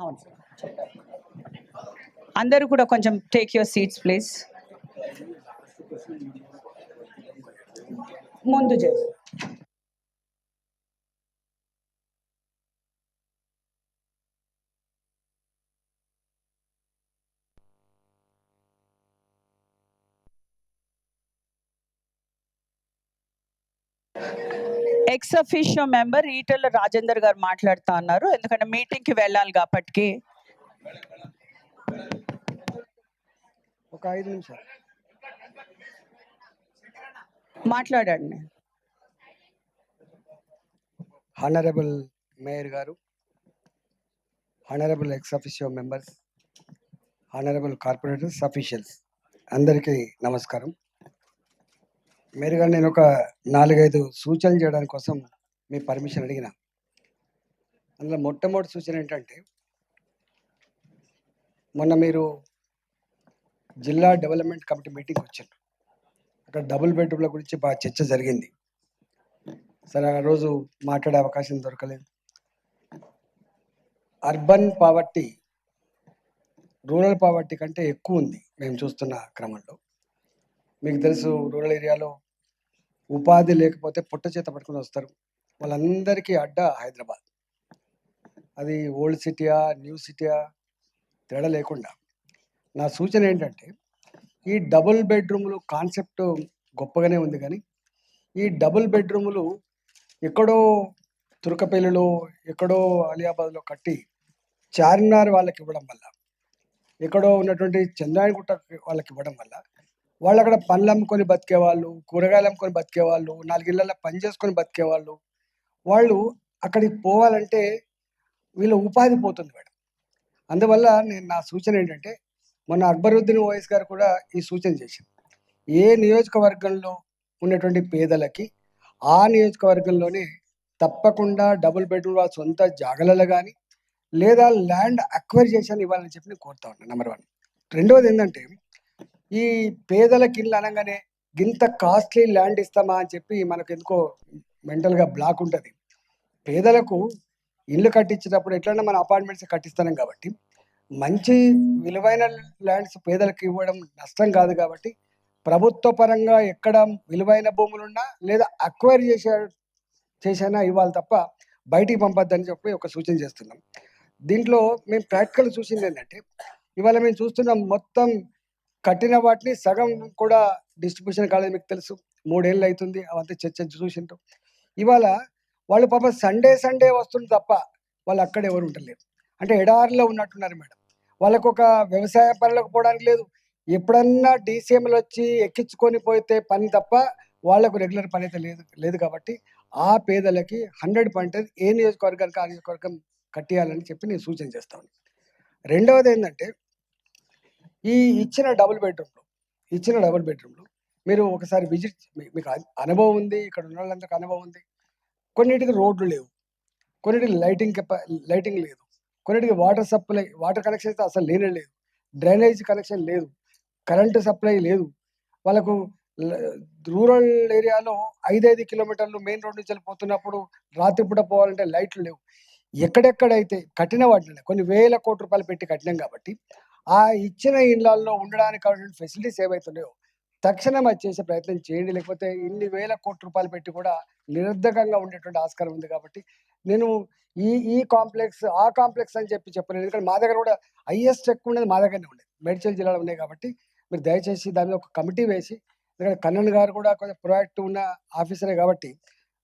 అవును. అందరూ కూడా కొంచెం టేక్ యువర్ సీట్స్ ప్లీజ్ ముందు చేసి ex officio member Eatala Rajender garu మాట్లాడుతా ఉన్నారు. ఎందుకంటే మీటింగ్కి వెళ్ళాలి కాబట్టి. ఒక ఐదు నిమిషాలు. మాట్లాడండి. Honourable mayor garu honourable ex officio members honourable corporators officials అందరికీ నమస్కారం. మీరుగా నేను ఒక నాలుగైదు సూచనలు చేయడానికి కోసం మీ పర్మిషన్ అడిగిన. అందులో మొట్టమొదటి సూచన ఏంటంటే మొన్న మీరు జిల్లా డెవలప్మెంట్ కమిటీ మీటింగ్ వచ్చారు అక్కడ డబుల్ బెడ్రూమ్ల గురించి బాగా చర్చ జరిగింది. సరే ఆ రోజు మాట్లాడే అవకాశం దొరకలేదు. అర్బన్ పావర్టీ రూరల్ పావర్టీ కంటే ఎక్కువ ఉంది మేము చూస్తున్న క్రమంలో. మీకు తెలుసు రూరల్ ఏరియాలో ఉపాధి లేకపోతే పుట్ట చేత పట్టుకుని వస్తారు. వాళ్ళందరికీ అడ్డ హైదరాబాద్. అది ఓల్డ్ సిటీయా న్యూ సిటీయా తేడా లేకుండా. నా సూచన ఏంటంటే ఈ డబుల్ బెడ్రూములు కాన్సెప్ట్ గొప్పగానే ఉంది కానీ ఈ డబుల్ బెడ్రూములు ఎక్కడో తురకపల్లిలో ఎక్కడో అలియాబాద్లో కట్టి చార్మినార్ వాళ్ళకి ఇవ్వడం వల్ల ఎక్కడో ఉన్నటువంటి చంద్రాయణగుట్ట వాళ్ళకి ఇవ్వడం వల్ల వాళ్ళు అక్కడ పండ్లు అమ్ముకొని బతికే వాళ్ళు కూరగాయలు అమ్ముకొని బతికే వాళ్ళు నాలుగిళ్ళల్లో పని చేసుకొని బతికే వాళ్ళు వాళ్ళు అక్కడికి పోవాలంటే వీళ్ళ ఉపాధి పోతుంది మేడం. అందువల్ల నేను నా సూచన ఏంటంటే మొన్న అక్బరుద్దీన్ ఓవైస్ గారు కూడా ఈ సూచన చేసింది ఏ నియోజకవర్గంలో ఉన్నటువంటి పేదలకి ఆ నియోజకవర్గంలోనే తప్పకుండా డబుల్ బెడ్రూమ్ వాళ్ళ సొంత జాగలలో కానీ లేదా ల్యాండ్ అక్వైర్ చేశాను ఇవ్వాలని చెప్పి నేను కోరుతా ఉన్నాను నెంబర్ వన్. రెండవది ఏంటంటే ఈ పేదలకి ఇల్లు అనగానే ఇంత కాస్ట్లీ ల్యాండ్ ఇస్తామా అని చెప్పి మనకు ఎందుకో మెంటల్గా బ్లాక్ ఉంటుంది. పేదలకు ఇల్లు కట్టించేటప్పుడు ఎట్లన్నా మన అపార్ట్మెంట్స్ కట్టిస్తాం కాబట్టి మంచి విలువైన ల్యాండ్స్ పేదలకు ఇవ్వడం నష్టం కాదు కాబట్టి ప్రభుత్వ పరంగా ఎక్కడ విలువైన భూములున్నా లేదా అక్వైర్ చేసే చేసినా ఇవ్వాలి తప్ప బయటికి పంపొద్దని చెప్పి ఒక సూచన చేస్తున్నాం. దీంట్లో మేము ప్రాక్టికల్ చూసింది ఏంటంటే ఇవాళ మేము చూస్తున్నాం మొత్తం కట్టిన వాటిని సగం కూడా డిస్ట్రిబ్యూషన్ కాలేదు మీకు తెలుసు. మూడేళ్ళు అవుతుంది అవంతా చర్చ చూసింటాం ఇవాళ వాళ్ళు పాప సండే సండే వస్తుంది తప్ప వాళ్ళు అక్కడ ఎవరు ఉండలేరు. అంటే ఎడారిలో ఉన్నట్టున్నారు మేడం. వాళ్ళకు ఒక వ్యవసాయ పనులకు పోవడానికి లేదు. ఎప్పుడన్నా డీసీఎంలు వచ్చి ఎక్కించుకొని పోతే పని తప్ప వాళ్ళకు రెగ్యులర్ పని అయితే లేదు లేదు కాబట్టి ఆ పేదలకి హండ్రెడ్ పాయింట్ ఏ నియోజకవర్గానికి ఆ నియోజకవర్గం కట్టేయాలని చెప్పి నేను సూచన చేస్తాను రెండవది ఏంటంటే ఈ ఇచ్చిన డబుల్ బెడ్రూమ్లో ఇచ్చిన డబుల్ బెడ్రూమ్లో మీరు ఒకసారి విజిట్ మీకు అనుభవం ఉంది ఇక్కడ ఉన్న వాళ్ళందరికీ అనుభవం ఉంది. కొన్నిటికి రోడ్లు లేవు కొన్నిటికి లైటింగ్ లైటింగ్ లేదు కొన్నిటికి వాటర్ సప్లై వాటర్ కనెక్షన్ అయితే అసలు లేనే లేదు డ్రైనేజ్ కనెక్షన్ లేదు కరెంటు సప్లై లేదు. వాళ్ళకు రూరల్ ఏరియాలో ఐదైదు కిలోమీటర్లు మెయిన్ రోడ్ నుంచి వెళ్ళిపోతున్నప్పుడు రాత్రిపూట పోవాలంటే లైట్లు లేవు. ఎక్కడెక్కడైతే కట్టిన వాటిని కొన్ని వేల కోట్ల రూపాయలు పెట్టి కట్టినాం కాబట్టి ఆ ఇచ్చిన ఇళ్ళలో ఉండడానికి కావాల్సిన ఫెసిలిటీస్ ఏవైతున్నాయో తక్షణం అది చేసే ప్రయత్నం చేయండి. లేకపోతే ఇన్ని వేల కోట్ల రూపాయలు పెట్టి కూడా నిరర్ధకంగా ఉండేటువంటి ఆస్కారం ఉంది కాబట్టి నేను ఈ ఈ కాంప్లెక్స్ ఆ కాంప్లెక్స్ అని చెప్పి చెప్పలేదు ఎందుకంటే మా దగ్గర కూడా హైయెస్ట్ ఎక్కువ ఉండేది మా దగ్గరనే ఉండేది. మేడ్చల్ జిల్లాలో ఉన్నాయి కాబట్టి మీరు దయచేసి దాని మీద ఒక కమిటీ వేసి ఎందుకంటే కన్నన్ గారు కూడా కొంచెం ప్రొయాక్టివ్ ఉన్న ఆఫీసరే కాబట్టి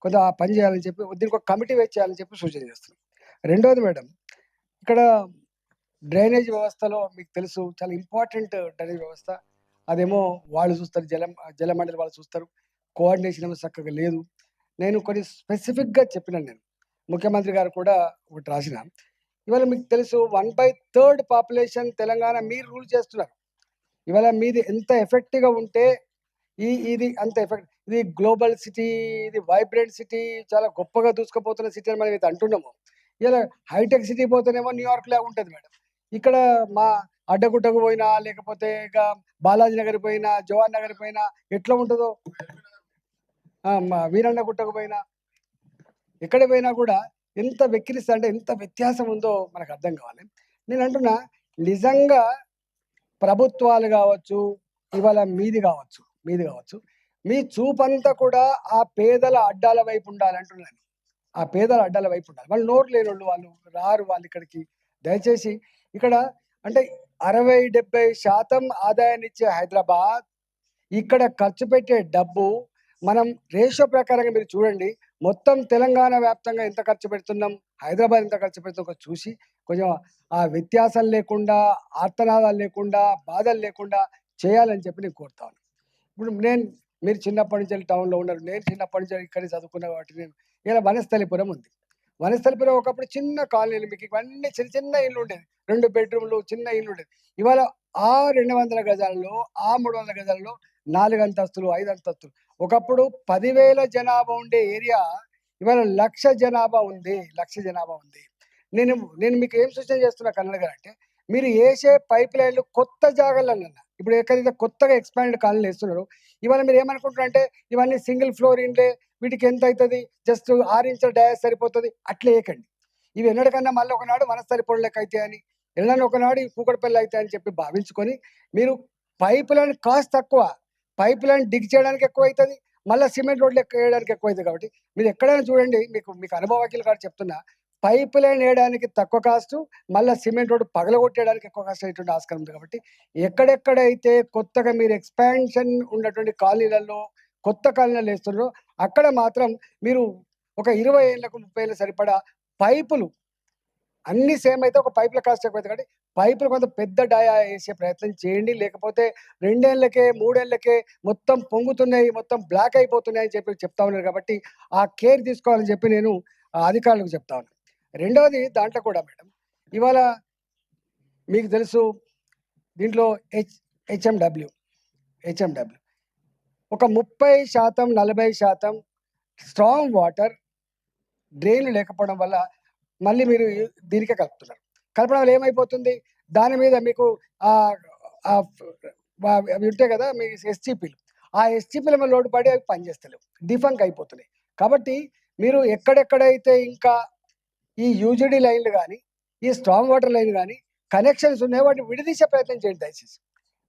కొంచెం ఆ పని చేయాలని చెప్పి దీనికి ఒక కమిటీ వేసి చేయాలని చెప్పి సూచన చేస్తున్నాం. రెండోది మేడం ఇక్కడ డ్రైనేజ్ వ్యవస్థలో మీకు తెలుసు చాలా ఇంపార్టెంట్ డ్రైనేజ్ వ్యవస్థ. అదేమో వాళ్ళు చూస్తారు జల జలమండలి వాళ్ళు చూస్తారు. కోఆర్డినేషన్ ఏమో చక్కగా లేదు. నేను కొన్ని స్పెసిఫిక్గా చెప్పినాను నేను. ముఖ్యమంత్రి గారు కూడా ఒకటి రాసిన. ఇవాళ మీకు తెలుసు one by third population Telangana మీరు రూల్ చేస్తున్నారు. ఇవాళ మీది ఎంత ఎఫెక్టివ్గా ఉంటే ఈ ఇది అంత ఎఫెక్ట్ ఇది గ్లోబల్ సిటీ ఇది వైబ్రెంట్ సిటీ చాలా గొప్పగా దూసుకుపోతున్న సిటీ అని మనం ఇది అంటున్నాము. ఇలా హైటెక్ సిటీ పోతేనేమో న్యూయార్క్ లాగా ఉంటుంది మేడం. ఇక్కడ మా అడ్డగుట్టకు పోయినా లేకపోతే ఇక బాలాజీ నగర్ పోయినా జవాన్ నగర్ పోయినా ఎట్లా ఉంటుందో? మా వీరన్న గుట్టకు పోయినా ఎక్కడ పోయినా కూడా ఎంత వెక్కిరిస్తా అంటే ఎంత వ్యత్యాసం ఉందో మనకు అర్థం కావాలి. నేను అంటున్నా నిజంగా ప్రభుత్వాలు కావచ్చు ఇవాళ మీది కావచ్చు మీది కావచ్చు మీ చూపంతా కూడా ఆ పేదల అడ్డాల వైపు ఉండాలంటున్నాను ఆ పేదల అడ్డాల వైపు ఉండాలి. వాళ్ళు నోరు లేని వాళ్ళు వాళ్ళు రారు వాళ్ళు ఇక్కడికి. దయచేసి ఇక్కడ అంటే అరవై డెబ్బై శాతం ఆదాయాన్ని ఇచ్చే హైదరాబాద్ ఇక్కడ ఖర్చు పెట్టే డబ్బు మనం రేషియో ప్రకారంగా మీరు చూడండి మొత్తం తెలంగాణ వ్యాప్తంగా ఎంత ఖర్చు పెడుతున్నాం హైదరాబాద్ ఎంత ఖర్చు పెడుతుందో చూసి కొంచెం ఆ వ్యత్యాసం లేకుండా ఆర్తనాదాలు లేకుండా బాధలు లేకుండా చేయాలని చెప్పి నేను కోరుతాను ఇప్పుడు నేను మీరు చిన్నప్పటి నుంచి టౌన్లో ఉన్నారు నేను చిన్నప్పటి నుంచి ఇక్కడే చదువుకున్నా కాబట్టి నేను ఇలా వనస్థలిపురం ఉంది. వనస్థలిపురం ఒకప్పుడు చిన్న కాలనీలు మీకు ఇవన్నీ చిన్న చిన్న ఇల్లు ఉండేది రెండు బెడ్రూమ్లు చిన్న ఇల్లు ఉండేది ఇవాళ ఆ రెండు వందల గజాలలో ఆ మూడు వందల గజాలలో నాలుగు అంతస్తులు ఐదు అంతస్తులు. ఒకప్పుడు పదివేల జనాభా ఉండే ఏరియా ఇవాళ లక్ష జనాభా ఉంది లక్ష జనాభా ఉంది. నేను నేను మీకు ఏం సూచన చేస్తున్నా కన్నడ గారు అంటే మీరు వేసే పైప్ లైన్లు కొత్త జాగాలన్న ఇప్పుడు ఎక్కడైతే కొత్తగా ఎక్స్పాండ్ కాలనీలు వేస్తున్నారు ఇవాళ మీరు ఏమనుకుంటున్నారు అంటే ఇవన్నీ సింగిల్ ఫ్లోర్ ఇండ్లే వీటికి ఎంత అవుతుంది? జస్ట్ ఆరు ఇంచుల డయాస్ సరిపోతుంది? అట్లే వేయకండి. ఇవి ఎన్నటికన్నా మళ్ళీ ఒకనాడు మనసు లెక్క అయితే అని ఎన్నడన్నా ఒకనాడు ఈ కూకడపల్లి అయితే అని చెప్పి భావించుకొని మీరు పైప్ లైన్ కాస్ట్ తక్కువ పైప్ లైన్ డిగ్ చేయడానికి ఎక్కువ అవుతుంది మళ్ళీ సిమెంట్ రోడ్లు ఎక్కువ వేయడానికి ఎక్కువ అవుతుంది కాబట్టి మీరు ఎక్కడైనా చూడండి మీకు మీకు అనుభవకీలు కాదు చెప్తున్నా పైప్ లైన్ వేయడానికి తక్కువ కాస్ట్ మళ్ళీ సిమెంట్ రోడ్డు పగలగొట్టేయడానికి ఎక్కువ కాస్ట్ అయ్యేటువంటి ఆస్కారం ఉంది కాబట్టి ఎక్కడెక్కడైతే కొత్తగా మీరు ఎక్స్పాన్షన్ ఉన్నటువంటి కాలనీలలో కొత్త కాలనీలు వేస్తున్నారో. అక్కడ మాత్రం మీరు ఒక ఇరవై ఏళ్ళకు ముప్పై ఏళ్ళు సరిపడా పైపులు అన్ని సేమ్ అయితే ఒక పైపుల కాస్ట్ ఎక్కువ అవుతుంది కాబట్టి పైపులు కొంత పెద్ద డయా వేసే ప్రయత్నం చేయండి. లేకపోతే రెండేళ్ళకే మూడేళ్ళకే మొత్తం పొంగుతున్నాయి మొత్తం బ్లాక్ అయిపోతున్నాయి అని చెప్పి చెప్తా ఉన్నారు కాబట్టి ఆ కేర్ తీసుకోవాలని చెప్పి నేను ఆ అధికారులకు చెప్తా ఉన్నాను రెండవది దాంట్లో కూడా మేడం ఇవాళ మీకు తెలుసు దీంట్లో హెచ్ హెచ్ఎండబ్ల్యూ హెచ్ఎండబ్ల్యూ. ఒక ముప్పై శాతం నలభై శాతం స్ట్రాంగ్ వాటర్ డ్రైన్లు లేకపోవడం వల్ల మళ్ళీ మీరు దీనికే కలుపుతున్నారు. కలపడం వల్ల ఏమైపోతుంది? దాని మీద మీకు అవి ఉంటాయి కదా మీ ఎస్టీపీలు ఆ ఎస్టీపీల మీద లోటు పడి అవి పనిచేస్తలేవు. డిఫంక్ అయిపోతున్నాయి. కాబట్టి మీరు ఎక్కడెక్కడైతే ఇంకా ఈ యూజీడీ లైన్లు కానీ ఈ స్ట్రాంగ్ వాటర్ లైన్ కానీ కనెక్షన్స్ ఉన్నాయి వాటిని విడదీసే ప్రయత్నం చేయండి దయచేసి.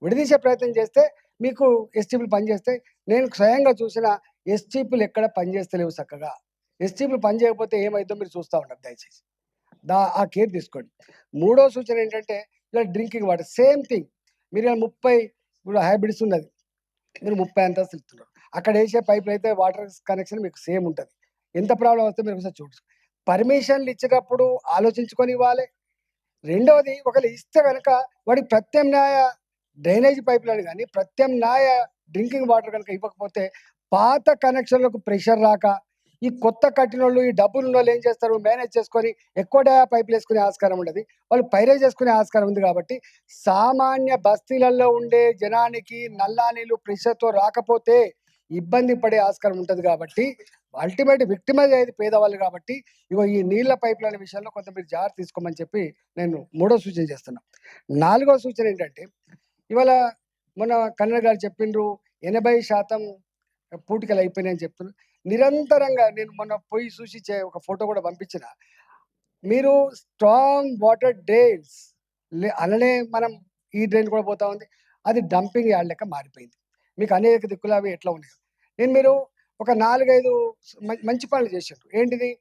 విడదీసే ప్రయత్నం చేస్తే మీకు ఎస్టీపీలు పనిచేస్తాయి నేను స్వయంగా చూసిన ఎస్టీపీలు ఎక్కడ పనిచేస్తలేవు చక్కగా. ఎస్టీపీలు పనిచేయకపోతే ఏమైందో మీరు చూస్తూ ఉండదు దయచేసి. దా ఆ కేర్ తీసుకోండి. మూడో సూచన ఏంటంటే ఇలా డ్రింకింగ్ వాటర్ సేమ్ థింగ్. మీరు ఇలా ముప్పై ఇప్పుడు హైబ్రిడ్స్ ఉన్నది. మీరు ముప్పై అంతా తిరుగుతున్నారు అక్కడ వేసే పైపులు అయితే వాటర్ కనెక్షన్ మీకు సేమ్ ఉంటుంది. ఎంత ప్రాబ్లం వస్తే మీరు ఒకసారి చూడచ్చు పర్మిషన్లు ఇచ్చేటప్పుడు ఆలోచించుకొని ఇవ్వాలి. రెండవది ఒకవేళ ఇస్తే కనుక వాడికి ప్రత్యామ్నాయ డ్రైనేజ్ పైపులను కానీ ప్రత్యామ్నాయ డ్రింకింగ్ వాటర్ కనుక ఇవ్వకపోతే పాత కనెక్షన్లకు ప్రెషర్ రాక ఈ కొత్త కట్టిన వాళ్ళు ఈ డబ్బులు ఉన్న వాళ్ళు ఏం చేస్తారు? మేనేజ్ చేసుకొని ఎక్కువ డయా పైపులు వేసుకునే ఆస్కారం ఉండదు. వాళ్ళు పైరే చేసుకునే ఆస్కారం ఉంది కాబట్టి సామాన్య బస్తీలలో ఉండే జనానికి నల్లా నీళ్ళు ప్రెషర్తో రాకపోతే ఇబ్బంది పడే ఆస్కారం ఉంటుంది కాబట్టి అల్టిమేట్ విక్టిమైజ్ అయ్యేది పేదవాళ్ళు కాబట్టి ఇగో ఈ నీళ్ళ పైపుల విషయంలో కొంత మీరు జాగ్రత్త తీసుకోమని చెప్పి నేను మూడో సూచన చేస్తున్నా. నాలుగో సూచన ఏంటంటే ఇవాళ మొన్న కన్నడ గారు చెప్పిండ్రు ఎనభై శాతం పూటికలు అయిపోయినాయని చెప్తున్నారు. నిరంతరంగా నేను మొన్న పోయి చూసి చే- ఒక ఫోటో కూడా పంపించిన. మీరు స్ట్రాంగ్ వాటర్ డ్రైన్స్ అలానే మనం ఈ డ్రైన్ కూడా పోతా ఉంది. అది డంపింగ్ యార్డ్ లెక్క మారిపోయింది. మీకు అనేక దిక్కులు అవి ఎట్లా ఉన్నాయి? నేను మీరు ఒక నాలుగైదు మంచి పనులు చేసిండ్రు. ఏంటిది?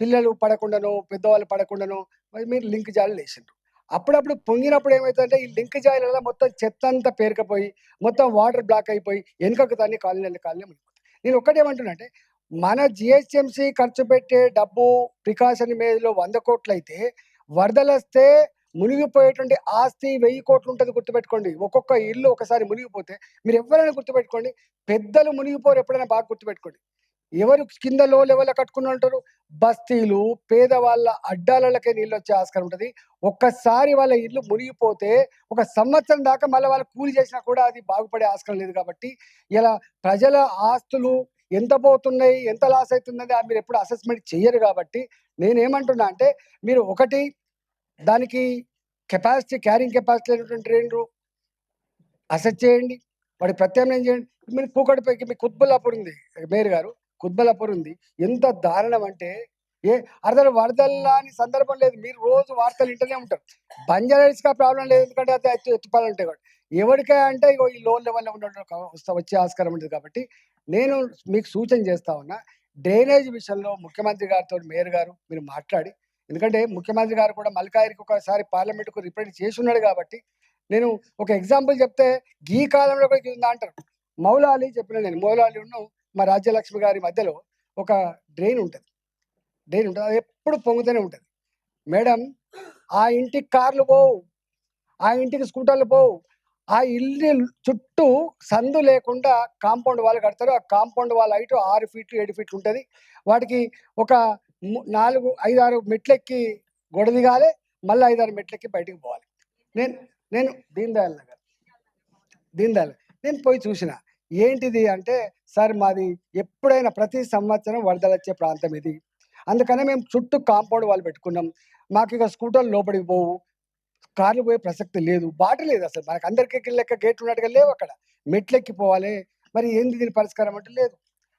పిల్లలు పడకుండాను పెద్దవాళ్ళు పడకుండాను మీరు లింక్ జాలు వేసిండ్రు అప్పుడప్పుడు పొంగినప్పుడు ఏమవుతుందంటే ఈ లింక్ జాయిల మొత్తం చెత్త అంతా పేరుకపోయి మొత్తం వాటర్ బ్లాక్ అయిపోయి వెనుకకు దాన్ని కాలనీ కాలనీ మునిగిపోతుంది నేను ఒక్కటేమంటున్నా అంటే మన జిహెచ్ఎంసీ ఖర్చు పెట్టే డబ్బు ప్రికాషన్ మేలో వంద కోట్లు అయితే వరదలు వస్తే మునిగిపోయేటువంటి ఆస్తి వెయ్యి కోట్లు ఉంటుంది గుర్తుపెట్టుకోండి. ఒక్కొక్క ఇల్లు ఒకసారి మునిగిపోతే మీరు ఎవరైనా గుర్తుపెట్టుకోండి పెద్దలు మునిగిపోరు ఎప్పుడైనా బాగా గుర్తుపెట్టుకోండి. ఎవరు కింద లో లెవెల్ కట్టుకుని ఉంటారు? బస్తీలు పేదవాళ్ళ అడ్డాలకే నీళ్ళు వచ్చే ఆస్కారం ఉంటుంది. ఒక్కసారి వాళ్ళ ఇల్లు మునిగిపోతే ఒక సంవత్సరం దాకా మళ్ళీ వాళ్ళు కూలి చేసినా కూడా అది బాగుపడే ఆస్కారం లేదు కాబట్టి ఇలా ప్రజల ఆస్తులు ఎంత పోతున్నాయి ఎంత లాస్ అవుతుందని మీరు ఎప్పుడు అసెస్మెంట్ చేయరు కాబట్టి నేనేమంటున్నా అంటే మీరు ఒకటి దానికి కెపాసిటీ క్యారింగ్ కెపాసిటీ అనేటువంటి రేండ్రు అసెస్ చేయండి. వాడి ప్రత్యామ్నాయం చేయండి. మీరు కూకటిపైకి మీ కుత్బుల్లాపూర్ ఉంది మేయర్ గారు. కుద్బలపూర్ ఉంది ఎంత దారుణం అంటే ఏ అర్థం వరదల్లాని సందర్భం లేదు. మీరు రోజు వార్తలు వింటూనే ఉంటారు. బంజారాస్గా ప్రాబ్లం లేదు ఎందుకంటే అది ఎత్తు ఎత్తుపాలంటే కూడా అంటే ఇగో ఈ లోన్ లెవెల్లో ఉన్న వస్తా వచ్చే ఆస్కారం ఉంటుంది కాబట్టి నేను మీకు సూచన చేస్తా ఉన్నా డ్రైనేజ్ విషయంలో ముఖ్యమంత్రి గారితో మేయర్ గారు మీరు మాట్లాడి ఎందుకంటే ముఖ్యమంత్రి గారు కూడా మల్కాయరికి ఒకసారి పార్లమెంట్కు రిప్రజెంట్ చేసి ఉన్నాడు కాబట్టి నేను ఒక ఎగ్జాంపుల్ చెప్తే ఈ కాలంలో కూడా ఇది అంటారు. మౌలాలి చెప్పిన నేను మౌలాలి ఉన్నాం మా రాజ్యలక్ష్మి గారి మధ్యలో ఒక డ్రైన్ ఉంటుంది. డ్రైన్ ఉంటుంది. అది ఎప్పుడు పొంగుతూనే ఉంటుంది. మేడం ఆ ఇంటికి కార్లు పోవు. ఆ ఇంటికి స్కూటర్లు పోవు. ఆ ఇల్లు చుట్టూ సందు లేకుండా కాంపౌండ్ వాళ్ళు కడతారు. ఆ కాంపౌండ్ వాళ్ళ హైట్ ఆరు ఫీట్లు ఏడు ఫీట్లు ఉంటుంది. వాటికి ఒక నాలుగు ఐదు ఆరు మెట్లెక్కి గొడ దిగాలి మళ్ళీ ఐదు ఆరు మెట్లెక్కి బయటికి పోవాలి. నేను నేను దీన్ దయాల్ నగర్. దీన్ దయాల్. నేను పోయి చూసిన. ఏంటిది అంటే సార్ మాది ఎప్పుడైనా ప్రతి సంవత్సరం వరదలు వచ్చే ప్రాంతం ఇది. అందుకనే మేము చుట్టూ కాంపౌండ్ వాళ్ళు పెట్టుకున్నాం. మాకు ఇక స్కూటర్లు లోపలికి పోవు. కార్లు పోయే ప్రసక్తి లేదు. బాట లేదు అసలు. మనకు అందరికీ లెక్క గేట్ ఉన్నట్టుగా లేవు అక్కడ. మెట్లెక్కిపోవాలి. మరి ఏంది దీని పరిష్కారం అంటే లేదు.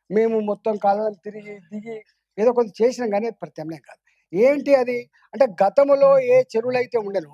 మేము మొత్తం కాలం తిరిగి దిగి ఏదో కొంత చేసినాం కానీ ప్రత్యామ్నాయం కాదు. ఏంటి అది? అంటే గతంలో ఏ చెరువులు అయితే ఉండేనో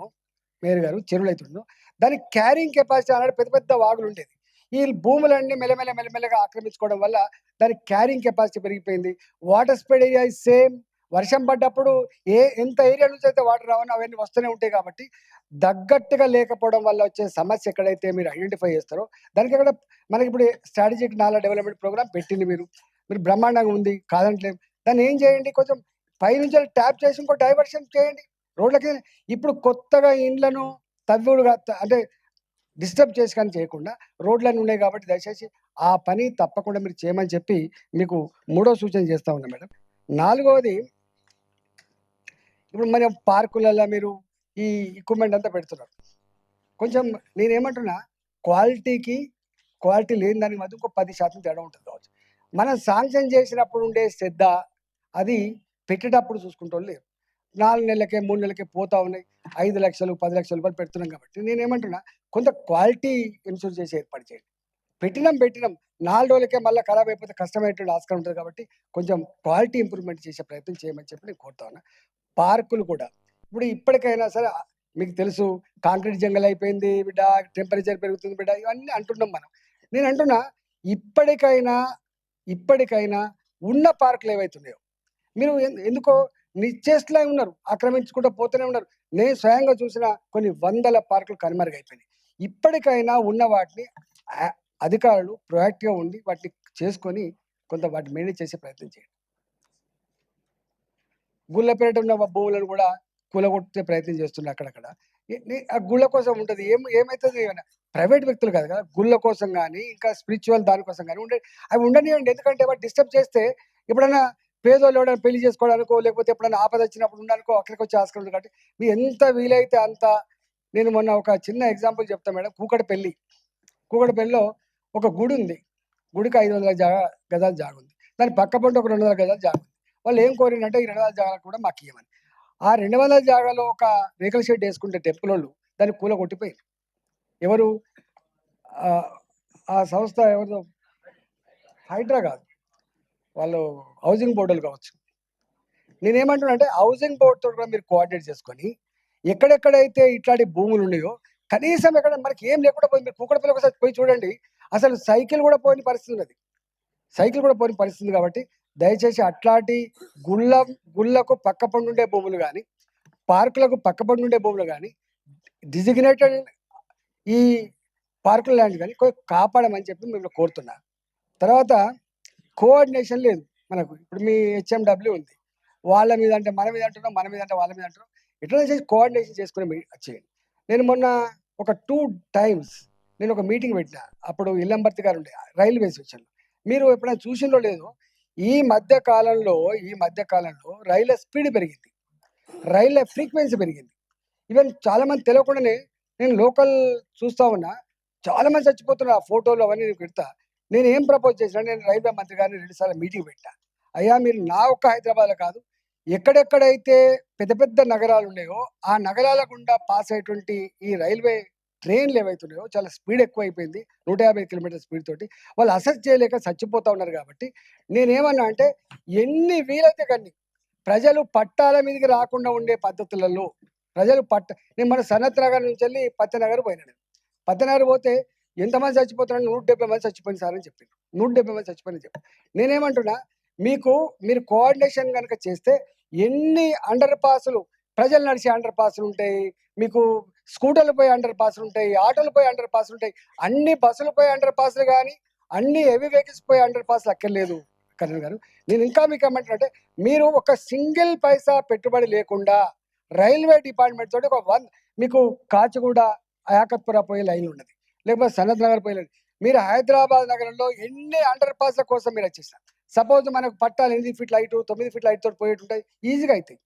మేయర్ గారు చెరువులు అయితే ఉండో దానికి క్యారింగ్ కెపాసిటీ అన్నాడు పెద్ద పెద్ద వాగులు ఉండేది ఈ భూములన్నీ మెల్లమెల్ల మెల్లమెల్లగా ఆక్రమించుకోవడం వల్ల దాని క్యారింగ్ కెపాసిటీ పెరిగిపోయింది. వాటర్ స్ప్రెడ్ ఏరియా సేమ్ వర్షం పడ్డప్పుడు ఏ ఎంత ఏరియా నుంచి అయితే వాటర్ రావనో అవన్నీ వస్తూనే ఉంటాయి కాబట్టి దగ్గట్టుగా లేకపోవడం వల్ల వచ్చే సమస్య ఎక్కడైతే మీరు ఐడెంటిఫై చేస్తారో దానికి అక్కడ మనకి ఇప్పుడు స్ట్రాటజిక్ నాలా డెవలప్మెంట్ ప్రోగ్రామ్ పెట్టింది మీరు. మీరు బ్రహ్మాండంగా ఉంది కాదంటలేదు దాన్ని ఏం చేయండి? కొంచెం పైనుంచి ట్యాప్ చేసి ఇంకో డైవర్షన్ చేయండి. రోడ్లకి ఇప్పుడు కొత్తగా ఇండ్లను తవ్వుడుగా అంటే డిస్టర్బ్ చేసి కానీ చేయకుండా రోడ్లన్నీ ఉన్నాయి కాబట్టి దయచేసి ఆ పని తప్పకుండా మీరు చేయమని చెప్పి మీకు మూడో సూచన చేస్తా ఉన్నా మేడం. నాలుగవది ఇప్పుడు మన పార్కులలో మీరు ఈ ఎక్విప్మెంట్ అంతా పెడుతున్నారు. కొంచెం నేనేమంటున్నా క్వాలిటీకి క్వాలిటీ లేని దానికి మధ్య ఇంకో పది శాతం తేడా ఉంటుంది కావచ్చు. మనం శాంక్షన్ చేసినప్పుడు ఉండే శ్రద్ధ అది పెట్టేటప్పుడు చూసుకుంటూ లేరు. నాలుగు నెలలకే మూడు నెలలకే పోతా ఉన్నాయి. ఐదు లక్షలు పది లక్షల రూపాయలు పెడుతున్నాం కాబట్టి నేనేమంటున్నా కొంత క్వాలిటీ ఇన్సూర్ చేసి ఏర్పాటు చేయండి. పెట్టినాం పెట్టినాం. నాలుగు రోజులకే మళ్ళీ ఖరాబ్ అయిపోతే కష్టమైనటువంటి ఆస్కారం ఉంటుంది కాబట్టి కొంచెం క్వాలిటీ ఇంప్రూవ్మెంట్ చేసే ప్రయత్నం చేయమని చెప్పి నేను కోరుతా ఉన్నా. పార్కులు కూడా. ఇప్పుడు ఇప్పటికైనా సరే మీకు తెలుసు కాంక్రీట్ జంగల్ అయిపోయింది బిడ్డ టెంపరేచర్ పెరుగుతుంది బిడ్డ ఇవన్నీ అంటున్నాం మనం. నేను అంటున్నా ఇప్పటికైనా ఇప్పటికైనా ఉన్న పార్కులు ఏవైతున్నాయో మీరు ఎందుకో నిశ్చేష్టలే ఉన్నారు ఆక్రమించుకుంటూ పోతూనే ఉన్నారు. నేను స్వయంగా చూసిన కొన్ని వందల పార్కులు కనుమరుగైపోయినాయి. ఇప్పటికైనా ఉన్న వాటిని అధికారులు ప్రొయాక్టివ్గా ఉండి వాటిని చేసుకొని కొంత వాటిని మేనేజ్ చేసే ప్రయత్నం చేయండి. గుళ్ళ పేరిట ఉన్న భూములను కూడా కూలగొట్టే ప్రయత్నం చేస్తున్నారు అక్కడక్కడ. ఆ గుళ్ళ కోసం ఉంటుంది. ఏం ఏమవుతుంది ప్రైవేట్ వ్యక్తులు కాదు కదా. గుళ్ళ కోసం కానీ ఇంకా స్పిరిచువల్ దానికోసం కానీ ఉండే అవి ఉండనివ్వండి. ఎందుకంటే వాటి డిస్టర్బ్ చేస్తే ఎప్పుడైనా పేదోళ్ళు ఎవడైనా పెళ్ళి చేసుకోవడానికో లేకపోతే ఎప్పుడైనా ఆపద వచ్చినప్పుడు ఉండడానికో అక్కడికి వచ్చి ఆస్కారం ఉంది కాబట్టి మీరు ఎంత వీలైతే అంత నేను మొన్న ఒక చిన్న ఎగ్జాంపుల్ చెప్తాను మేడం. కూకటపల్లి కూకటపల్లిలో ఒక గుడి ఉంది. గుడికి ఐదు వందల జాగా గజాల జాగా ఉంది దాని పక్క పంట ఒక రెండు వందల గజాలు జాగుంది. ఉంది వాళ్ళు ఏం కోరినంటే ఈ రెండు వందల జాగాలు కూడా మాకు ఇవ్వమని ఆ రెండు వందల జాగాలో ఒక రేకుల షెడ్ వేసుకుంటే టెంపుల్ వాళ్ళు దాన్ని కూల కొట్టిపోయారు. ఎవరు? ఆ, ఆ సంస్థ ఎవరిదో? హైడ్రా కాదు. వాళ్ళు హౌసింగ్ బోర్డులు కావచ్చు. నేనేమంటున్నా అంటే హౌసింగ్ బోర్డుతో కూడా మీరు కోఆర్డినేట్ చేసుకొని ఎక్కడెక్కడైతే ఇట్లాంటి భూములు ఉన్నాయో కనీసం ఎక్కడ మనకి ఏం లేకుండా పోయింది మీరు కూకడపల్లి ఒకసారి పోయి చూడండి అసలు సైకిల్ కూడా పోయిన పరిస్థితి ఉన్నది. సైకిల్ కూడా పోయిన పరిస్థితి కాబట్టి దయచేసి అట్లాంటి గుళ్ళ గుళ్ళకు పక్క పండుండే భూములు కానీ పార్కులకు పక్క పండుండే భూములు కానీ డిజిగ్నేటెడ్ ఈ పార్కుల ల్యాండ్ కానీ కొంచెం కాపాడమని చెప్పి మిమ్మల్ని కోరుతున్నా. తర్వాత కోఆర్డినేషన్ లేదు మనకు. ఇప్పుడు మీ హెచ్ఎండబ్ల్యూ ఉంది. వాళ్ళ మీద అంటే మన మీద అంటున్నాం మన మీద అంటే వాళ్ళ మీద అంటున్నాం. ఎట్లా చేసి కోఆర్డినేషన్ చేసుకుని చేయండి. నేను మొన్న ఒక టూ టైమ్స్ నేను ఒక మీటింగ్ పెట్టిన. అప్పుడు ఇల్లంబర్తి గారు ఉండే రైల్వేస్ స్టేషన్లో. మీరు ఎప్పుడైనా చూసిందో లేదో ఈ మధ్య కాలంలో ఈ మధ్య కాలంలో రైళ్ళ స్పీడ్ పెరిగింది. రైళ్ళ ఫ్రీక్వెన్సీ పెరిగింది. ఈవెన్ చాలామంది తెలియకుండానే నేను లోకల్ చూస్తా ఉన్నా. చాలా మంది చచ్చిపోతున్నారు ఆ ఫోటోలు అవన్నీ నేను పెడతా. నేను ఏం ప్రపోజ్ చేసిన నేను రైల్వే మంత్రి గారిని రెండుసార్లు మీటింగ్ పెట్టా. అయ్యా మీరు నా ఒక్క హైదరాబాద్ కాదు ఎక్కడెక్కడైతే పెద్ద పెద్ద నగరాలు ఉన్నాయో ఆ నగరాల గుండా పాస్ అయ్యేటువంటి ఈ రైల్వే ట్రైన్లు ఏవైతున్నాయో చాలా స్పీడ్ ఎక్కువ అయిపోయింది నూట యాభై కిలోమీటర్ స్పీడ్ తోటి వాళ్ళు అసెస్ చేయలేక చచ్చిపోతా ఉన్నారు కాబట్టి నేనేమన్నా అంటే ఎన్ని వీలైతే కానీ ప్రజలు పట్టాల మీదకి రాకుండా ఉండే పద్ధతులలో ప్రజలు పట్ట నేను మన సనత్ నగర్ నుంచి వెళ్ళి పత్తనగర్ పోయినాను పత్తనగర్ పోతే ఎంతమంది చచ్చిపోతున్నారు నూట డెబ్బై మంది చచ్చిపోయింది సార్ అని చెప్పింది నూట డెబ్బై మంది చచ్చిపోయింది చెప్పి. నేనేమంటున్నా మీకు మీరు కోఆర్డినేషన్ కనుక చేస్తే ఎన్ని అండర్ పాసులు ప్రజలు నడిచే అండర్ పాసులు ఉంటాయి మీకు స్కూటర్లు పోయి అండర్ పాసులు ఉంటాయి ఆటోలు పోయి అండర్ పాసులు ఉంటాయి అన్ని బస్సులు పోయి అండర్ పాసులు కానీ అన్ని హెవీ వెహికల్స్ పోయి అండర్ పాసులు అక్కర్లేదు కరణ్ గారు. నేను ఇంకా మీకు ఏమంటానంటే మీరు ఒక సింగిల్ పైసా పెట్టుబడి లేకుండా రైల్వే డిపార్ట్మెంట్ తోటి ఒక వన్ మీకు కాచిగూడ యాకత్పుర పోయే లైన్ ఉన్నది. లేకపోతే సనత్ నగర్ పోయలేదు. మీరు హైదరాబాద్ నగరంలో ఎన్ని అండర్ పాస్ల కోసం మీరు వచ్చేసారు? సపోజ్ మనకు పట్టాలు ఎనిమిది ఫీట్ల హైట్ తొమ్మిది ఫీట్ల హైట్ తోటి పోయేటుంటాయి ఈజీగా అవుతాయి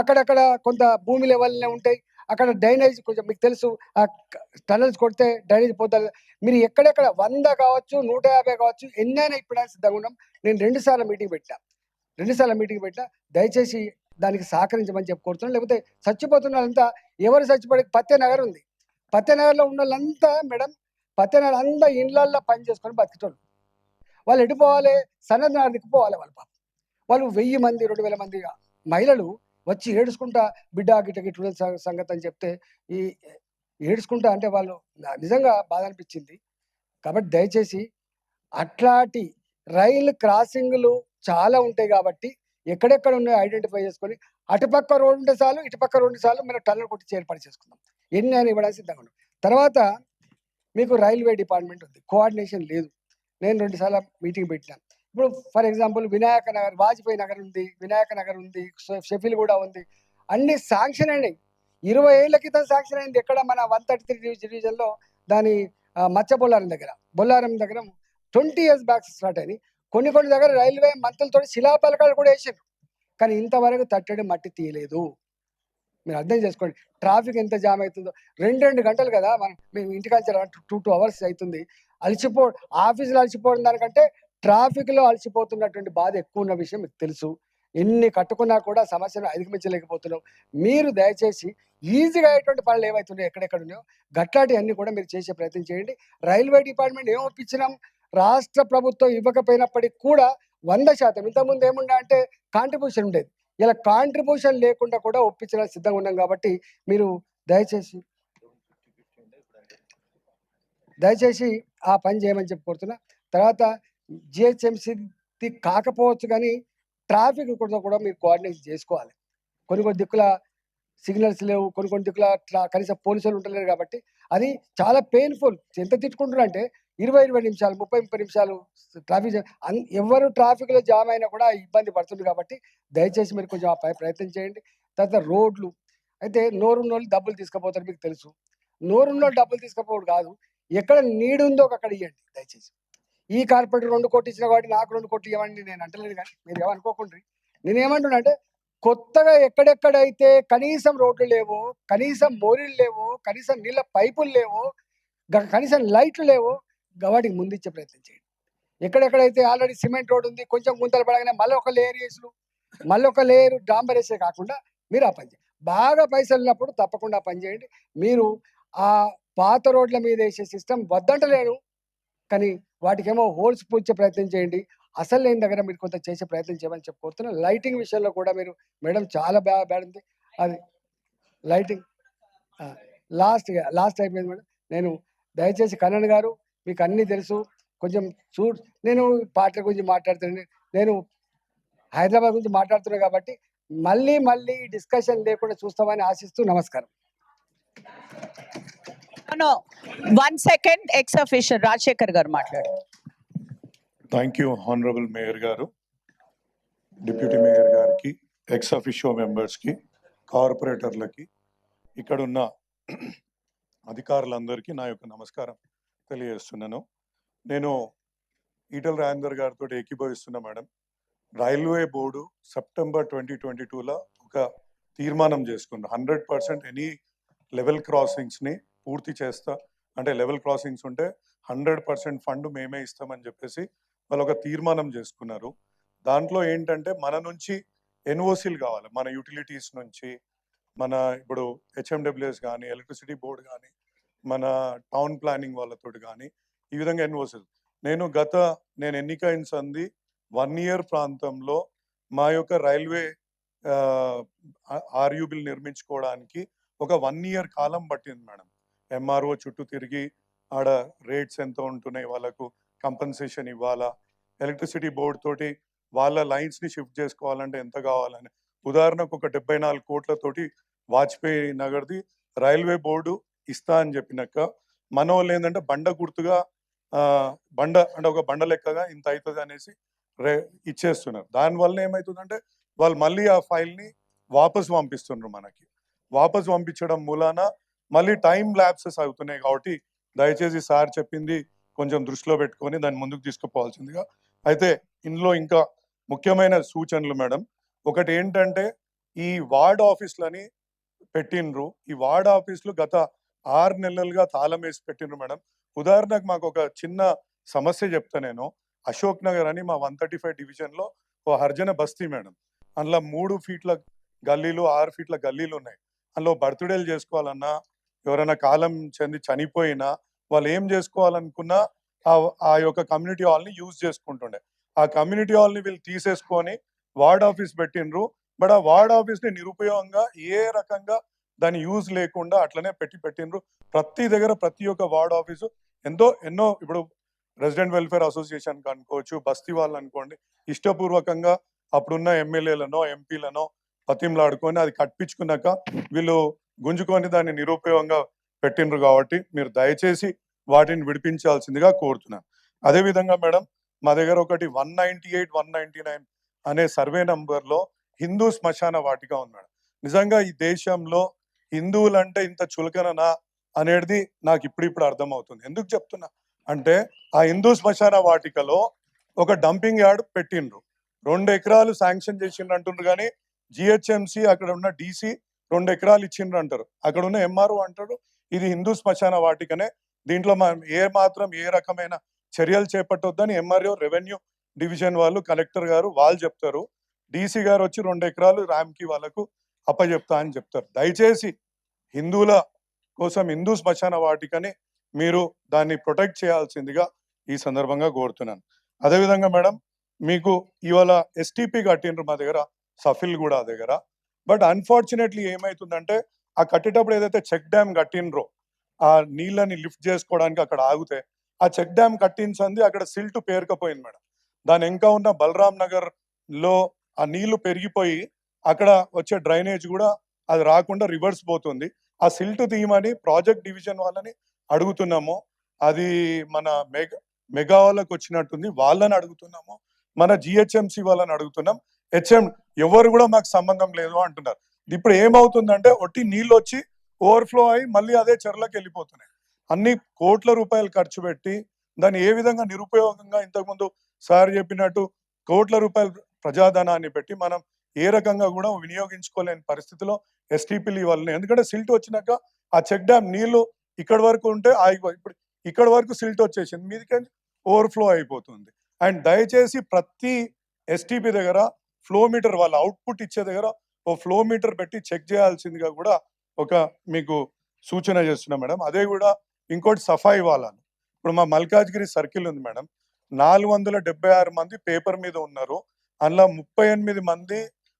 అక్కడక్కడ కొంత భూమి లెవెల్నే ఉంటాయి. అక్కడ డ్రైనేజ్ కొంచెం మీకు తెలుసు ఆ టనల్స్ కొడితే డ్రైనేజ్ పోతారు మీరు ఎక్కడెక్కడ వంద కావచ్చు నూట యాభై కావచ్చు ఎన్నైనా ఇప్పడానికి సిద్ధంగా ఉన్నాం. నేను రెండుసార్లు మీటింగ్ పెట్టా రెండుసార్లు మీటింగ్ పెట్టా దయచేసి దానికి సహకరించమని చెప్పి కోరుతున్నాను. లేకపోతే చచ్చిపోతున్న వాళ్ళంతా ఎవరు చచ్చిపోయి పత్తెనగర్ ఉంది. పత్తెనగర్లో ఉన్న వాళ్ళంతా మేడం పత్తెనగర్ అంతా ఇండ్లల్లో పని చేసుకొని బతికేటోళ్ళు. వాళ్ళు ఎటు పోవాలి? దిక్కుపోవాలి పోవాలి వాళ్ళ పాపం. వాళ్ళు వెయ్యి మంది రెండు వేల మంది మహిళలు వచ్చి ఏడుచుకుంటా బిడ్డ గిట్ట గిట్టు సంగతి అని చెప్తే ఈ ఏడుచుకుంటా అంటే వాళ్ళు నిజంగా బాధ అనిపించింది. కాబట్టి దయచేసి అట్లాంటి రైలు క్రాసింగ్లు చాలా ఉంటాయి కాబట్టి ఎక్కడెక్కడ ఉన్నాయో ఐడెంటిఫై చేసుకొని అటుపక్క రోడ్డు ఉంటే చాలు ఇటుపక్క రోడ్డు చాలు మనం టన్నర్ కొట్టి ఏర్పాటు చేసుకుందాం. ఎన్ని అని ఇవ్వడానికి సిద్ధంగా ఉన్నాం తర్వాత మీకు రైల్వే డిపార్ట్మెంట్ ఉంది. కోఆర్డినేషన్ లేదు. నేను రెండు సార్లు మీటింగ్ పెట్టినా. ఇప్పుడు ఫర్ ఎగ్జాంపుల్ వినాయక నగర్ వాజ్పేయి నగర్ ఉంది వినాయక నగర్ ఉంది షెఫిల్ కూడా ఉంది. అన్ని శాంక్షన్ అయినాయి. ఇరవై ఏళ్ళ క్రితం శాంక్షన్ అయింది. ఎక్కడ మన వన్ థర్టీ త్రీ డివిజన్లో దాని మచ్చ బొల్లారం దగ్గర. బొల్లారం దగ్గర ట్వంటీ ఇయర్స్ బ్యాక్ స్టార్ట్ అయినాయి. కొన్ని కొన్ని దగ్గర రైల్వే మంత్రులతో శిలాపలకాలు కూడా వేసారు కానీ ఇంతవరకు తట్టడి మట్టి తీయలేదు. మీరు అర్థం చేసుకోండి. ట్రాఫిక్ ఎంత జామ్ అవుతుందో. రెండు రెండు గంటలు కదా మనం మేము ఇంటికి టూ టూ అవర్స్ అవుతుంది. అలసిపో ఆఫీసులో అలసిపోవడం దానికంటే ట్రాఫిక్లో అలసిపోతున్నటువంటి బాధ ఎక్కువ ఉన్న విషయం మీకు తెలుసు. ఎన్ని కట్టుకున్నా కూడా సమస్యను అధిగమించలేకపోతున్నాం. మీరు దయచేసి ఈజీగా అయ్యేటువంటి పనులు ఏవైతున్నాయో ఎక్కడెక్కడ ఉన్నాయో గట్లాంటి అన్ని కూడా మీరు చేసే ప్రయత్నం చేయండి. రైల్వే డిపార్ట్మెంట్ ఏం ఒప్పించినాం? రాష్ట్ర ప్రభుత్వం ఇవ్వకపోయినప్పటికీ కూడా వంద శాతం. ఇంతకుముందు ఏముండే అంటే కాంట్రిబ్యూషన్ ఉండేది. ఇలా కాంట్రిబ్యూషన్ లేకుండా కూడా ఒప్పించడానికి సిద్ధంగా ఉన్నాం కాబట్టి మీరు దయచేసి దయచేసి ఆ పని చేయమని చెప్పి కోరుతున్నా. తర్వాత జిహెచ్ఎంసీ కాకపోవచ్చు కానీ ట్రాఫిక్ కూడా కూడా మీరు కోఆర్డినేషన్ చేసుకోవాలి. కొన్ని కొన్ని దిక్కుల సిగ్నల్స్ లేవు కొన్ని కొన్ని దిక్కుల కనీసం పోలీసులు ఉండలేరు కాబట్టి అది చాలా పెయిన్ఫుల్ ఎంత తిట్టుకుంటున్నా అంటే ఇరవై ఇరవై నిమిషాలు ముప్పై ముప్పై నిమిషాలు ట్రాఫిక్ జా- ఎవరు ట్రాఫిక్లో జామ్ అయినా కూడా ఇబ్బంది పడుతుంది కాబట్టి దయచేసి మీరు కొంచెం ఆ ప్రయత్నం చేయండి. తర్వాత రోడ్లు అయితే నోరున్న వాళ్ళు డబ్బులు తీసుకుపోతారు మీకు తెలుసు. నోరున్న వాళ్ళు డబ్బులు తీసుకుపోవడం కాదు ఎక్కడ నీడు ఉందో అక్కడ ఇవ్వండి దయచేసి. ఈ కార్పొరేటర్ రెండు కోట్లు ఇచ్చిన కాబట్టి నాకు రెండు కోట్లు ఇవ్వండి నేను అంటలేదు కానీ మీరు ఏమనుకోకుండా. నేను ఏమంటున్నా అంటే కొత్తగా ఎక్కడెక్కడైతే కనీసం రోడ్లు లేవు కనీసం బోరీలు లేవు కనీసం నీళ్ళ పైపులు లేవు కనీసం లైట్లు లేవు గ- ముందు ముందిచ్చే ప్రయత్నం చేయండి. ఎక్కడెక్కడైతే ఆల్రెడీ సిమెంట్ రోడ్ ఉంది కొంచెం గుంతలు పడగానే మళ్ళీ ఒక లేయర్ వేసుడు మళ్ళీ ఒక లేయర్ డాంబర్ వేసే కాకుండా మీరు ఆ పని చేయండి. బాగా పైసలు ఉన్నప్పుడు తప్పకుండా పని చేయండి. మీరు ఆ పాత రోడ్ల మీద వేసే సిస్టమ్ వద్దంటలేను కానీ వాటికేమో హోల్స్ పూడ్చే ప్రయత్నం చేయండి. అసలు లేని దగ్గర మీరు కొంత చేసే ప్రయత్నం చేయమని చెప్పి లైటింగ్ విషయంలో కూడా మీరు మేడం చాలా బ్యా బ్యాడ్ ఉంది. అది లైటింగ్ లాస్ట్ లాస్ట్ అయిపోయింది మేడం. నేను దయచేసి కన్నన్ గారు మీకు అన్నీ తెలుసు. కొంచెం చూ నేను పాటల గురించి మాట్లాడుతున్నాను నేను హైదరాబాద్ గురించి మాట్లాడుతున్నా కాబట్టి మళ్ళీ మళ్ళీ డిస్కషన్ లేకుండా చూస్తామని ఆశిస్తూ నమస్కారం. One second ex official Rajasekhar garu మాట్లాడు. Thank you honourable mayor garu deputy mayor గారికి ఎక్స్ అఫిషియో మెంబర్స్కి కార్పొరేటర్లకి ఇక్కడ ఉన్న అధికారులందరికీ నా యొక్క నమస్కారం. తెలియజేస్తున్నాను. నేను ఈటల రాజేందర్ గారితో ఏకీభవిస్తున్నా madam. Railway board September twenty twenty టూలో ఒక తీర్మానం చేసుకుంది. హండ్రెడ్ పర్సెంట్ ఎనీ లెవెల్ క్రాసింగ్స్ని పూర్తి చేస్తా అంటే లెవెల్ క్రాసింగ్స్ ఉంటే హండ్రెడ్ పర్సెంట్ ఫండ్ మేమే ఇస్తామని చెప్పేసి వాళ్ళు ఒక తీర్మానం చేసుకున్నారు. దాంట్లో ఏంటంటే మన నుంచి ఎన్ఓసీలు కావాలి. మన యూటిలిటీస్ నుంచి మన ఇప్పుడు హెచ్ఎండబ్ల్యూఎస్ కానీ ఎలక్ట్రిసిటీ బోర్డు కానీ మన టౌన్ ప్లానింగ్ వాళ్ళతో కానీ ఈ విధంగా ఎన్ఓసీలు నేను గత నేను ఎన్నికైన సంది వన్ ఇయర్ ప్రాంతంలో మా యొక్క రైల్వే ఆర్యూబిల్ నిర్మించుకోవడానికి ఒక వన్ ఇయర్ కాలం పట్టింది మేడం. ఎంఆర్ఓ చుట్టూ తిరిగి ఆడ రేట్స్ ఎంత ఉంటున్నాయి వాళ్ళకు కంపెన్సేషన్ ఇవ్వాలా ఎలక్ట్రిసిటీ బోర్డ్ తోటి వాళ్ళ లైన్స్ని షిఫ్ట్ చేసుకోవాలంటే ఎంత కావాలని. ఉదాహరణకు ఒక డెబ్బై నాలుగు కోట్లతోటి వాజ్పేయి నగర్ది రైల్వే బోర్డు ఇస్తా అని చెప్పినాక మన వాళ్ళు ఏంటంటే బండ గుర్తుగా బండ అంటే ఒక బండ లెక్కగా ఇంత అవుతుంది అనేసి రే ఇచ్చేస్తున్నారు. దానివల్ల ఏమవుతుందంటే వాళ్ళు మళ్ళీ ఆ ఫైల్ని వాపస్ పంపిస్తున్నారు మనకి. వాపస్ పంపించడం మూలాన మళ్ళీ టైం ల్యాప్సెస్ అవుతున్నాయి కాబట్టి దయచేసి సార్ చెప్పింది కొంచెం దృష్టిలో పెట్టుకొని దాన్ని ముందుకు తీసుకుపోవాల్సిందిగా. అయితే ఇందులో ఇంకా ముఖ్యమైన సూచనలు మేడం. ఒకటి ఏంటంటే ఈ వార్డ్ ఆఫీసులని పెట్టిండ్రు. ఈ వార్డ్ ఆఫీసులు గత ఆరు నెలలుగా తాళం వేసి పెట్టిండ్రు మేడం. ఉదాహరణకు మాకు ఒక చిన్న సమస్య చెప్తా నేను. అశోక్ నగర్ అని మా వన్ థర్టీ ఫైవ్ డివిజన్లో ఓ హర్జన బస్తీ మేడం. అందులో మూడు ఫీట్ల గల్లీలు ఆరు ఫీట్ల గల్లీలు ఉన్నాయి. అందులో బర్త్డేలు చేసుకోవాలన్నా ఎవరైనా కాలం చెంది చనిపోయినా వాళ్ళు ఏం చేసుకోవాలనుకున్నా ఆ ఆ యొక్క కమ్యూనిటీ హాల్ని యూజ్ చేసుకుంటుండే. ఆ కమ్యూనిటీ హాల్ని వీళ్ళు తీసేసుకొని వార్డ్ ఆఫీస్ పెట్టిండ్రు. బట్ ఆ వార్డ్ ఆఫీస్ని నిరుపయోగంగా ఏ రకంగా దాని యూజ్ లేకుండా అట్లనే పెట్టి పెట్టిండ్రు. ప్రతి దగ్గర ప్రతి ఒక్క వార్డ్ ఆఫీసు ఎంతో ఎన్నో ఇప్పుడు రెసిడెంట్ వెల్ఫేర్ అసోసియేషన్ అనుకోవచ్చు బస్తీ వాళ్ళు అనుకోండి ఇష్టపూర్వకంగా అప్పుడున్న ఎమ్మెల్యేలనో ఎంపీలనో పతింలాడుకొని అది కట్టించుకున్నాక వీళ్ళు గుంజుకొని దాన్ని నిరుపయోగంగా పెట్టిండ్రు కాబట్టి మీరు దయచేసి వాటిని విడిపించాల్సిందిగా కోరుతున్నాను. అదే విధంగా మేడం మా దగ్గర ఒకటి one ninety eight one ninety nine అనే సర్వే నంబర్లో హిందూ శ్మశాన వాటిక ఉంది మేడం. నిజంగా ఈ దేశంలో హిందువులంటే ఇంత చులకననా అనేది నాకు ఇప్పుడిప్పుడు అర్థమవుతుంది. ఎందుకు చెప్తున్నా? అంటే ఆ హిందూ శ్మశాన వాటికలో ఒక డంపింగ్ యార్డ్ పెట్టిండ్రు. రెండు ఎకరాలు శాంక్షన్ చేసిండ్రు అంటుండ్రు కానీ జిహెచ్ఎంసి అక్కడ ఉన్న డీసీ రెండు ఎకరాలు ఇచ్చిండ్రు అంటారు. అక్కడ ఉన్న ఎంఆర్ఓ అంటారు ఇది హిందూ శ్మశాన వాటికనే. దీంట్లో మనం ఏ మాత్రం ఏ రకమైన చర్యలు చేపట్టొద్దని ఎంఆర్ఓ రెవెన్యూ డివిజన్ వాళ్ళు కలెక్టర్ గారు వాళ్ళు చెప్తారు. డీసీ గారు వచ్చి రెండు ఎకరాలు ర్యామ్కి వాళ్ళకు అప్పచెప్తా అని చెప్తారు. దయచేసి హిందువుల కోసం హిందూ శ్మశాన వాటికని మీరు దాన్ని ప్రొటెక్ట్ చేయాల్సిందిగా ఈ సందర్భంగా కోరుతున్నాను. అదేవిధంగా మేడం మీకు ఇవాళ ఎస్టీపీ కట్టిండ్రు మా దగ్గర సఫిల్ కూడా దగ్గర. బట్ అన్ఫార్చునేట్లీ ఏమైతుందంటే ఆ కట్టేటప్పుడు ఏదైతే చెక్ డ్యామ్ కట్టిండ్రో ఆ నీళ్ళని లిఫ్ట్ చేసుకోవడానికి అక్కడ ఆగితే ఆ చెక్ డ్యామ్ కట్టించింది అక్కడ సిల్ట్ పేరుకపోయింది మేడం. దాని ఇంకా ఉన్న బలరాం నగర్లో ఆ నీళ్ళు పెరిగిపోయి అక్కడ వచ్చే డ్రైనేజ్ కూడా అది రాకుండా రివర్స్ పోతుంది. ఆ సిల్ట్ తీయమని ప్రాజెక్ట్ డివిజన్ వాళ్ళని అడుగుతున్నాము. అది మన మెగా మెగా వాళ్ళకి వచ్చినట్టుంది. వాళ్ళని అడుగుతున్నాము. మన జిహెచ్ఎంసి వాళ్ళని అడుగుతున్నాం. హెచ్ఎం ఎవరు కూడా మాకు సంబంధం లేదు అంటున్నారు. ఇప్పుడు ఏమవుతుందంటే ఒట్టి నీళ్ళు వచ్చి ఓవర్ఫ్లో అయి మళ్ళీ అదే చెర్లకు వెళ్ళిపోతున్నాయి. అన్ని కోట్ల రూపాయలు ఖర్చు పెట్టి దాన్ని ఏ విధంగా నిరుపయోగంగా ఇంతకుముందు సార్ చెప్పినట్టు కోట్ల రూపాయల ప్రజాధనాన్ని పెట్టి మనం ఏ రకంగా కూడా వినియోగించుకోలేని పరిస్థితిలో ఎస్టీపీలు ఇవ్వాలి ఎందుకంటే సిల్ట్ వచ్చినాక ఆ చెక్ డ్యామ్ నీళ్ళు ఇక్కడ వరకు ఉంటే ఆగిపోయి ఇప్పుడు ఇక్కడ వరకు సిల్ట్ వచ్చేసింది. మీదికి ఓవర్ఫ్లో అయిపోతుంది. అండ్ దయచేసి ప్రతి ఎస్టీపీ దగ్గర ఫ్లో మీటర్ వాళ్ళ అవుట్పుట్ ఇచ్చే దగ్గర ఓ ఫ్లో మీటర్ పెట్టి చెక్ చేయాల్సిందిగా కూడా ఒక మీకు సూచన చేస్తున్నా మేడం. అదే కూడా ఇంకోటి సఫాయి వాళ్ళను ఇప్పుడు మా మల్కాజ్గిరి సర్కిల్ ఉంది మేడం. నాలుగు వందల డెబ్బై ఆరు మంది పేపర్ మీద ఉన్నారు. అందులో ముప్పై ఎనిమిది మంది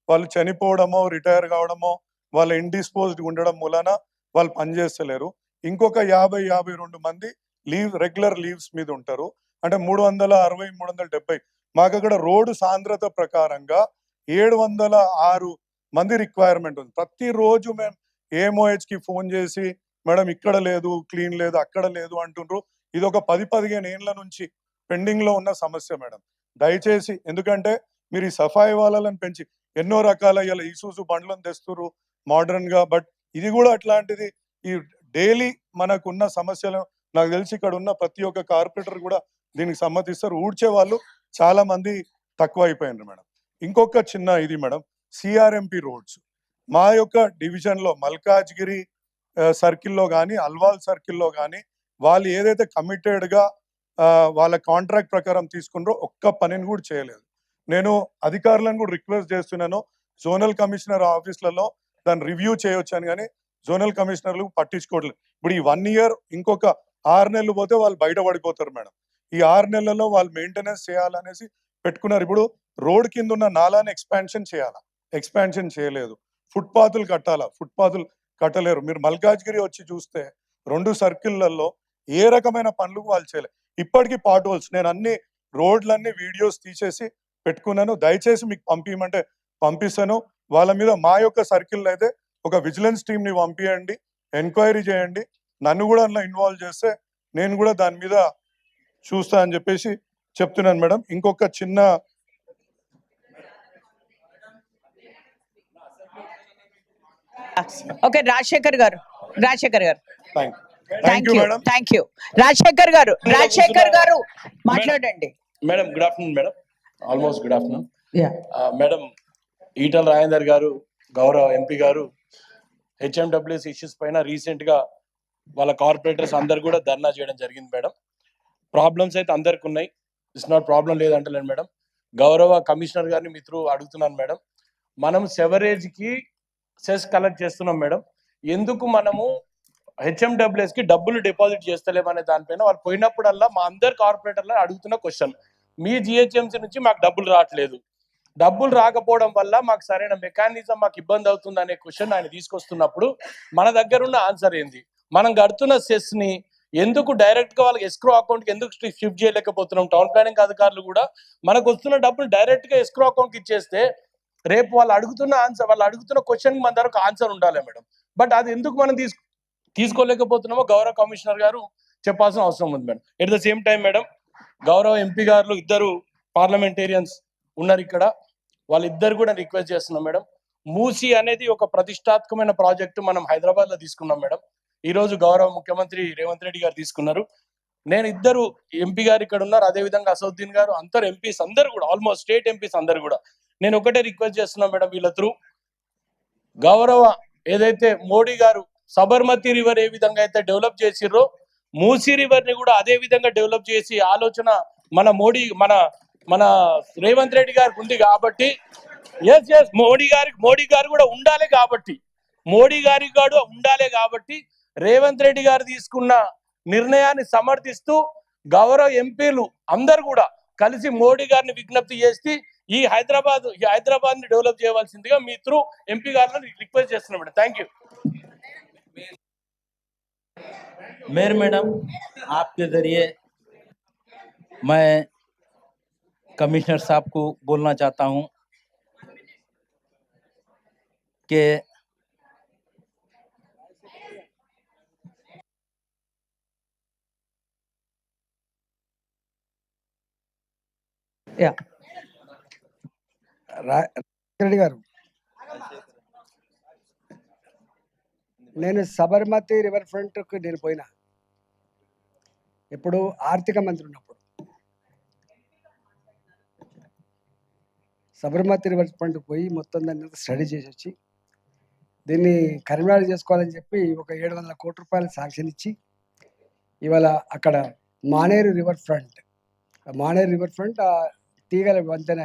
వాళ్ళు చనిపోవడమో రిటైర్ కావడమో వాళ్ళ ఇండిస్పోజ్డ్ ఉండడం మూలన వాళ్ళు పనిచేస్తలేరు ఇంకొక యాభై యాభై రెండు మంది లీవ్ రెగ్యులర్ లీవ్స్ మీద ఉంటారు. అంటే మూడు వందల అరవై మూడు వందల డెబ్బై. మాకు అక్కడ రోడ్డు సాంద్రత ప్రకారంగా ఏడు వందల ఆరు మంది రిక్వైర్మెంట్ ఉంది. ప్రతిరోజు మేము ఏమోహెచ్కి ఫోన్ చేసి మేడం ఇక్కడ లేదు క్లీన్ లేదు అక్కడ లేదు అంటుండ్రు. ఇది ఒక పది పదిహేను ఏళ్ళ నుంచి పెండింగ్లో ఉన్న సమస్య మేడం. దయచేసి ఎందుకంటే మీరు ఈ సఫాయి వాళ్ళని పెంచి ఎన్నో రకాల ఇలా ఇసూసు బండ్లను తెస్తురు మోడర్న్గా బట్ ఇది కూడా అట్లాంటిది. ఈ డైలీ మనకున్న సమస్యలు నాకు తెలిసి ఇక్కడ ఉన్న ప్రతి ఒక్క కార్పొరేటర్ కూడా దీనికి సమ్మతిస్తారు. ఊడ్చే వాళ్ళు చాలా మంది తక్కువ అయిపోయినారు మేడం. ఇంకొక చిన్న ఇది మేడం సిఆర్ఎంపి రోడ్స్. మా యొక్క డివిజన్లో మల్కాజ్గిరి సర్కిల్లో కానీ అల్వాల్ సర్కిల్లో కానీ వాళ్ళు ఏదైతే కమిటెడ్గా వాళ్ళ కాంట్రాక్ట్ ప్రకారం తీసుకున్నారో ఒక్క పనిని కూడా చేయలేదు. నేను అధికారులను కూడా రిక్వెస్ట్ చేస్తున్నాను. జోనల్ కమిషనర్ ఆఫీస్లలో దాన్ని రివ్యూ చేయొచ్చాను కానీ జోనల్ కమిషనర్లు పట్టించుకోవట్లేదు ఇప్పుడు ఈ వన్ ఇయర్ ఇంకొక ఆరు నెలలు పోతే వాళ్ళు బయటపడిపోతారు మేడం. ఈ ఆరు నెలల్లో వాళ్ళు మెయింటెనెన్స్ చేయాలనేసి పెట్టుకున్నారు. ఇప్పుడు రోడ్ కింద ఉన్న నాలాని ఎక్స్పాన్షన్ చేయాలా? ఎక్స్పాన్షన్ చేయలేదు. ఫుట్పాత్లు కట్టాలా? ఫుట్పాత్లు కట్టలేరు. మీరు మల్కాజ్గిరి వచ్చి చూస్తే రెండు సర్కిళ్ళలో ఏ రకమైన పనులు వాళ్ళు చేయలేదు ఇప్పటికీ పాట్ హోల్స్. నేను అన్ని రోడ్లన్నీ వీడియోస్ తీసేసి పెట్టుకున్నాను. దయచేసి మీకు పంపించమంటే పంపిస్తాను. వాళ్ళ మీద మా యొక్క సర్కిల్ అయితే ఒక విజిలెన్స్ టీమ్ని పంపించండి ఎంక్వైరీ చేయండి. నన్ను కూడా అందులో ఇన్వాల్వ్ చేస్తే నేను కూడా దాని మీద చూస్తా అని చెప్పేసి చెప్తున్నాను మేడం. ఇంకొక చిన్న okay Rajasekhar garu. Rajasekhar garu. Thank you you madam. Thank you Rajasekhar garu Rajasekhar garu మాట్లాడండి. Madam good afternoon madam. Almost good afternoon madam Eatala Rajender garu గౌరవ ఎంపీ గారు హెచ్ఎండబ్ల్యూఎస్ ఇష్యూస్ పైన రీసెంట్గా వాళ్ళ కార్పొరేటర్స్ అందరు కూడా ధర్నా చేయడం జరిగింది మేడం ప్రాబ్లమ్స్ అయితే అందరికి ఉన్నాయి. ఇట్స్ నాట్ ప్రాబ్లం లేదంటలేను మేడం గౌరవ కమిషనర్ గారిని మీ త్రూ అడుగుతున్నాను మేడం మనం సెవరేజ్కి సెస్ కలెక్ట్ చేస్తున్నాం మేడం ఎందుకు మనము హెచ్ఎండబ్ల్యూఎస్కి డబ్బులు డిపాజిట్ చేస్తలేమనే దానిపైన వాళ్ళు పోయినప్పుడల్లా మా అందరు కార్పొరేటర్లు అడుగుతున్న క్వశ్చన్ మీ జిహెచ్ఎంసీ నుంచి మాకు డబ్బులు రావట్లేదు. డబ్బులు రాకపోవడం వల్ల మాకు సరైన మెకానిజం మాకు ఇబ్బంది అవుతుంది అనే క్వశ్చన్ ఆయన తీసుకొస్తున్నప్పుడు మన దగ్గర ఉన్న ఆన్సర్ ఏంది? మనం కడుతున్న సెస్ని ఎందుకు డైరెక్ట్గా వాళ్ళకి ఎస్క్రో అకౌంట్కి ఎందుకు షిఫ్ట్ చేయలేకపోతున్నాం? టౌన్ ప్లానింగ్ అధికారులు కూడా మనకు వస్తున్న డబ్బులు డైరెక్ట్గా ఎస్క్రో అకౌంట్కి ఇచ్చేస్తే రేపు వాళ్ళు అడుగుతున్న ఆన్సర్ వాళ్ళు అడుగుతున్న క్వశ్చన్ మన దగ్గర ఆన్సర్ ఉండాలి మేడం. బట్ అది ఎందుకు మనం తీసుకోలేకపోతున్నామో గౌరవ కమిషనర్ గారు చెప్పాల్సిన అవసరం ఉంది madam. At the same time madam గౌరవ ఎంపీ గారు ఇద్దరు పార్లమెంటేరియన్స్ ఉన్నారు ఇక్కడ. వాళ్ళిద్దరు కూడా రిక్వెస్ట్ చేస్తున్నాం మేడం. మూసి అనేది ఒక ప్రతిష్టాత్మకమైన ప్రాజెక్టు మనం హైదరాబాద్లో తీసుకున్నాం మేడం. ఈ రోజు గౌరవ ముఖ్యమంత్రి రేవంత్ రెడ్డి గారు తీసుకున్నారు. నేను ఇద్దరు ఎంపీ గారు ఇక్కడ ఉన్నారు. అదే విధంగా అసౌద్దీన్ గారు అందరు ఎంపీస్ అందరు కూడా ఆల్మోస్ట్ స్టేట్ ఎంపీస్ అందరు కూడా. నేను ఒకటే రిక్వెస్ట్ చేస్తున్నాను మేడం వీళ్ళ త్రూ. గౌరవ ఏదైతే మోడీ గారు సబర్మతి రివర్ ఏ విధంగా అయితే డెవలప్ చేసిర్రో మూసీ రివర్ని కూడా అదే విధంగా డెవలప్ చేసి ఆలోచన మన మోడీ మన మన రేవంత్ రెడ్డి గారికి ఉంది కాబట్టి ఎస్ ఎస్ మోడీ గారికి మోడీ గారు కూడా ఉండాలి కాబట్టి మోడీ గారికి కూడా ఉండాలి కాబట్టి రేవంత్ రెడ్డి గారు తీసుకున్న నిర్ణయాన్ని సమర్థిస్తూ గౌరవ ఎంపీలు అందరు కూడా కలిసి మోడీ గారిని విజ్ఞప్తి చేసి ఈ హైదరాబాద్ ఈ హైదరాబాద్ని డెవలప్ చేయవలసిందిగా మీ త్రూ ఎంపీ గారిని రిక్వెస్ట్ చేస్తున్నాం madam. Thank you mayor madam आपके जरिए मैं कमिश्नर साहब को बोलना चाहता हूं कि యా రా- రెడ్డి గారు నేను సబర్మతి రివర్ ఫ్రంట్కి నేను పోయినా ఇప్పుడు ఆర్థిక మంత్రి ఉన్నప్పుడు. సబర్మతి రివర్ ఫ్రంట్ పోయి మొత్తం దాన్ని స్టడీ చేసి వచ్చి దీన్ని కరీంనగర్ చేసుకోవాలని చెప్పి ఒక ఏడు వందల కోట్ల రూపాయలు శాంక్షన్ ఇచ్చి ఇవాళ అక్కడ Maneru river front Maneru river front ఆ తీగల వంతెన